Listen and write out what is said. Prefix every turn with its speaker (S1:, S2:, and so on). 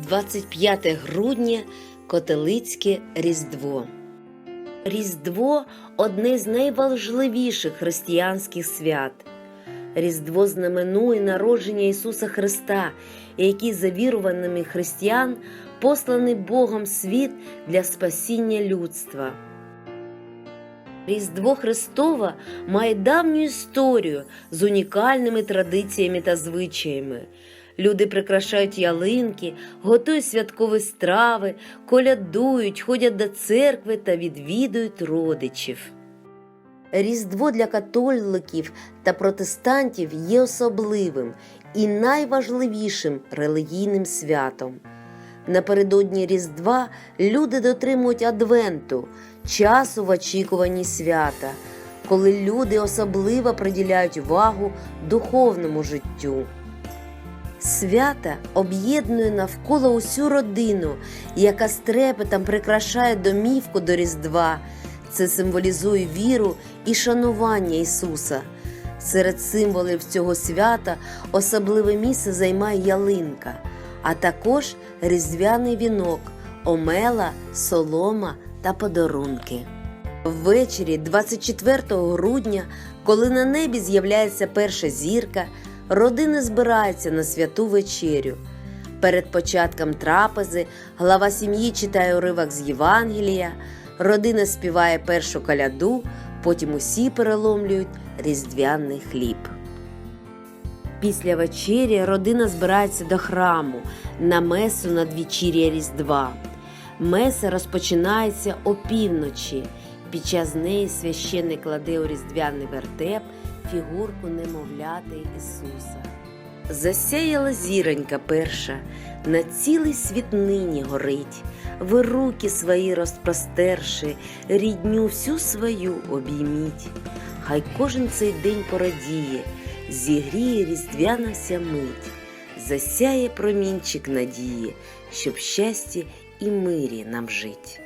S1: 25 грудня Котелицьке Різдво. Різдво одне з найважливіших християнських свят. Різдво знаменує народження Ісуса Христа, який за віруваними християн посланий Богом світ для спасіння людства. Різдво Христове має давню історію з унікальними традиціями та звичаями. Люди прикрашають ялинки, готують святкові страви, колядують, ходять до церкви та відвідують родичів. Різдво для католиків та протестантів є особливим і найважливішим релігійним святом. Напередодні Різдва люди дотримують Адвенту, часу в очікуванні свята, коли люди особливо приділяють увагу духовному життю. Свята об'єднує навколо усю родину, яка з трепетом прикрашає домівку до Різдва. Це символізує віру і шанування Ісуса. Серед символів цього свята особливе місце займає ялинка, а також різдвяний вінок, омела, солома та подарунки. Ввечері 24 грудня, коли на небі з'являється перша зірка, родини збираються на святу вечерю. Перед початком трапези глава сім'ї читає уривок з Євангелія, родина співає першу коляду, потім усі переломлюють різдвяний хліб. Після вечері родина збирається до храму на месу надвечір'я Різдва. Меса розпочинається опівночі. Під час неї священник кладе у різдвяний вертеп фігурку немовляти Ісуса. Засяяла зіронька перша, на цілий світ нині горить. Ви руки свої розпростерши, рідню всю свою обійміть. Хай кожен цей день порадіє, зігріє різдвяна вся мить, засяє промінчик надії, щоб щастя і мирі нам жить.